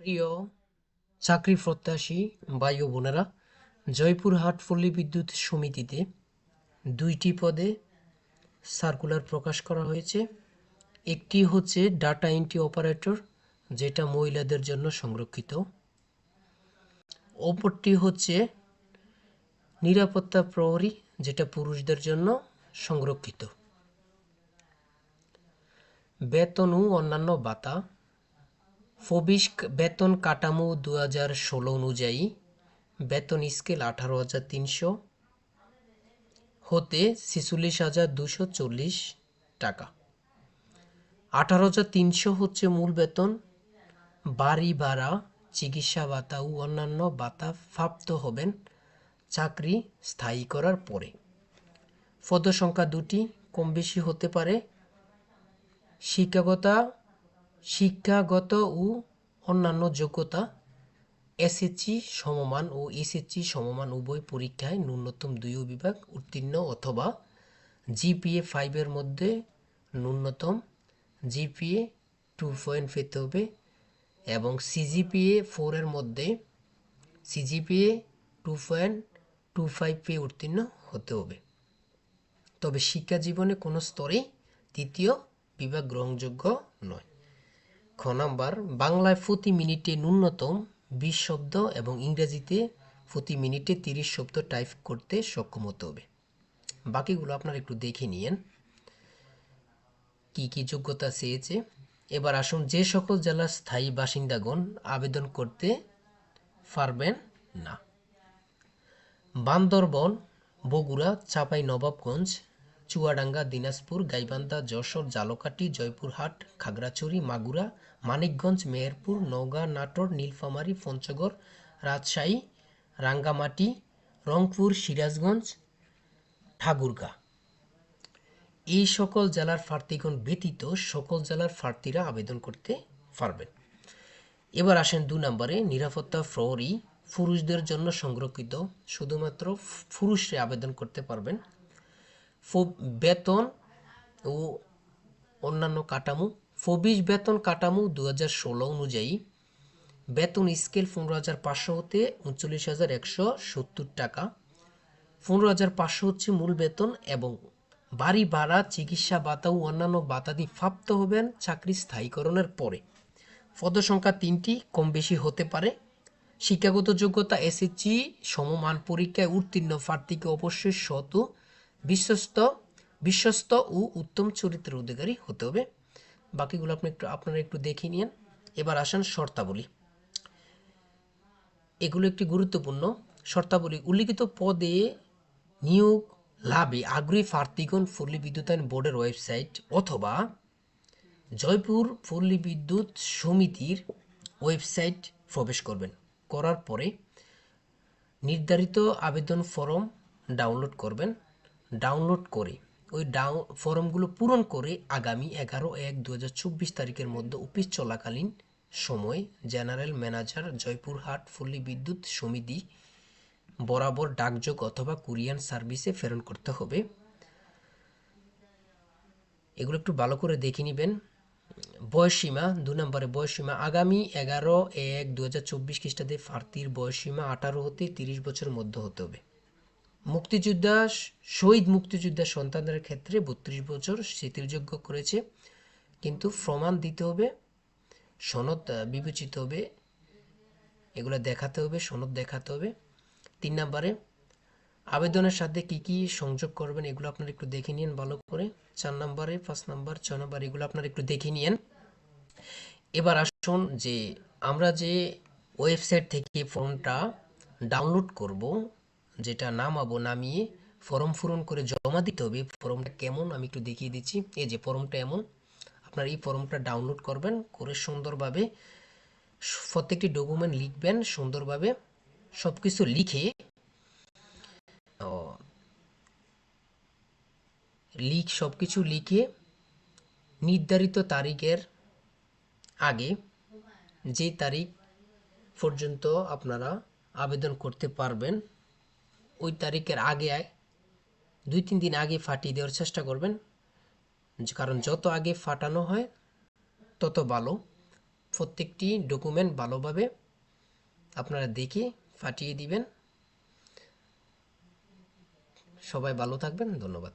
প্রিয় চাকরি প্রত্যাশী ভাই ও বোনেরা জয়পুরহাট পল্লী বিদ্যুৎ সমিতিতে দুইটি পদে সার্কুলার প্রকাশ করা হয়েছে। একটি হচ্ছে ডাটা এন্ট্রি অপারেটর যেটা মহিলাদের জন্য সংরক্ষিত। অপরটি হচ্ছে নিরাপত্তা প্রহরী, যেটা পুরুষদের জন্য সংরক্ষিত। বেতন ও অন্যান্য ভাতা। ফবিস বেতন কাঠামো দু হাজার ষোলো অনুযায়ী বেতন স্কেল আঠারো হাজার তিনশো হতে ছেচল্লিশ হাজার দুশো চল্লিশ টাকা। আঠারো হাজার তিনশো হচ্ছে মূল বেতন। বাড়ি ভাড়া, চিকিৎসা ভাতা ও অন্যান্য ভাতা প্রাপ্ত হবেন চাকরি স্থায়ী করার পরে। পদ সংখ্যা দুটি কম বেশি হতে পারে শিক্ষাগতা শিক্ষাগত ও অন্যান্য যোগ্যতা, এসএসসি সমমান ও এসএসসি সমমান উভয় পরীক্ষায় ন্যূনতম দুই বিভাগ উত্তীর্ণ অথবা জিপিএ ফাইভের মধ্যে ন্যূনতম জিপিএ টু পয়েন্ট পেতে হবে এবং সিজিপিএ ফোরের মধ্যে CGPA two point two five পেয়ে উত্তীর্ণ হতে হবে। তবে শিক্ষা জীবনে কোনো স্তরেই তৃতীয় বিভাগ গ্রহণযোগ্য নয়। খ নাম্বার, বাংলায় প্রতি মিনিটে ন্যূনতম বিশ শব্দ এবং ইংরেজিতে প্রতি মিনিটে তিরিশ শব্দ টাইপ করতে সক্ষম হতে হবে। বাকিগুলো আপনারা একটু দেখে নিয়েন। কি কি যোগ্যতা চেয়েছে? এবার আসুন, যে সকল জেলার স্থায়ী বাসিন্দাগণ আবেদন করতে পারবেন না। বান্দরবন, বগুড়া, চাঁপাই, নবাবগঞ্জ চুয়াডাঙ্গা, দিনাজপুর, গাইবান্ধা, যশোর, জালকাঠি, জয়পুরহাট, খাগড়াছড়ি, মাগুরা, মানিকগঞ্জ, মেহেরপুর, নওগাঁ, নাটোর, নীলফামারী, পঞ্চগড়, রাজশাহী, রাঙ্গামাটি, রংপুর, সিরাজগঞ্জ, ঠাকুরগাঁ। এই সকল জেলার প্রার্থীগণ ব্যতীত সকল জেলার প্রার্থীরা আবেদন করতে পারবেন। এবার আসেন দু নম্বরে, নিরাপত্তা প্রহরী পুরুষদের জন্য সংরক্ষিত, শুধুমাত্র পুরুষরা আবেদন করতে পারবেন। বেতন ও অন্যান্য কাঠামো। ফবিস বেতন কাঠামো দু হাজার ষোলো অনুযায়ী বেতন স্কেল পনেরো হাজার পাঁচশো হতে উনচল্লিশ হাজার একশো সত্তর টাকা। পনেরো হাজার পাঁচশো হচ্ছে মূল বেতন এবং বাড়ি ভাড়া, চিকিৎসা ভাতা ও অন্যান্য ভাতাদি প্রাপ্ত হবেন চাকরি স্থায়ীকরণের পরে। পদসংখ্যা তিনটি, কম বেশি হতে পারে। শিক্ষাগত যোগ্যতা, এসএসসি, সমমান পরীক্ষায় উত্তীর্ণ প্রার্থীকে অবশ্যই শত বিশ্বস্ত বিশ্বস্ত ও উত্তম চরিত্রের অধিকারী হতে হবে। বাকিগুলো আপনি একটু, আপনারা একটু দেখে নিন এবার আসেন শর্তাবলী। এগুলো একটি গুরুত্বপূর্ণ। শর্তাবলী, উল্লিখিত পদে নিয়োগ লাভে আগ্রহী প্রার্থীগণ পল্লী বিদ্যুতায়ন বোর্ডের ওয়েবসাইট অথবা জয়পুর পল্লী বিদ্যুৎ সমিতির ওয়েবসাইট প্রবেশ করবেন। করার পরে নির্ধারিত আবেদন ফর্ম ডাউনলোড করবেন। ডাউনলোড করে, ওই ডাউ ফর্মগুলো পূরণ করে আগামী এগারো এক দু তারিখের মধ্যে অফিস চলাকালীন সময় জেনারেল ম্যানেজার জয়পুরহাট পল্লী বিদ্যুৎ সমিতি বরাবর ডাকযোগ অথবা কুরিয়ান সার্ভিসে প্রেরণ করতে হবে। এগুলো একটু ভালো করে দেখে নেবেন। বয়সীমা দু নম্বরে বয়সীমা আগামী এগারো এক দু হাজার চব্বিশ খ্রিস্টাব্দে প্রার্থীর বয়সীমা আঠারো হতে তিরিশ বছরের মধ্যে হতে হবে। মুক্তিযোদ্ধা, শহীদ মুক্তিযোদ্ধা সন্তানদের ক্ষেত্রে বত্রিশ বছর শিথিলযোগ্য করেছে। কিন্তু প্রমাণ দিতে হবে, সনদ বিবেচিত হবে, এগুলো দেখাতে হবে, সনদ দেখাতে হবে। তিন নম্বরে, আবেদনের সাথে কি কি সংযোগ করবেন, এগুলো আপনারা একটু দেখে নিন ভালো করে। চার নম্বরে, পাঁচ নম্বর, ছ নম্বর, এগুলো আপনারা একটু দেখে নিন। এবার আসুন যে আমরা যে ওয়েবসাইট থেকে ফর্মটা ডাউনলোড করব যেটা নামাবো নামিয়ে ফর্ম পূরণ করে জমা দিতে হবে। ফর্মটা কেমন আমি একটু দেখিয়ে দিচ্ছি। এই যে ফর্মটা এমন, আপনার এই ফর্মটা ডাউনলোড করবেন, করে সুন্দরভাবে প্রত্যেকটি ডকুমেন্ট লিখবেন সুন্দরভাবে সব কিছু লিখে লিখ সব কিছু লিখে, নির্ধারিত তারিখের আগে যে তারিখ পর্যন্ত আপনারা আবেদন করতে পারবেন। ওই তারিখের আগে দুই, তিন দিন আগে ফাটিয়ে দেওয়ার চেষ্টা করবেন। কারণ যত আগে ফাটানো হয়, তত ভালো। প্রত্যেকটি ডকুমেন্ট ভালোভাবে আপনারা দেখে ফাটিয়ে দিবেন। সবাই ভালো থাকবেন। ধন্যবাদ।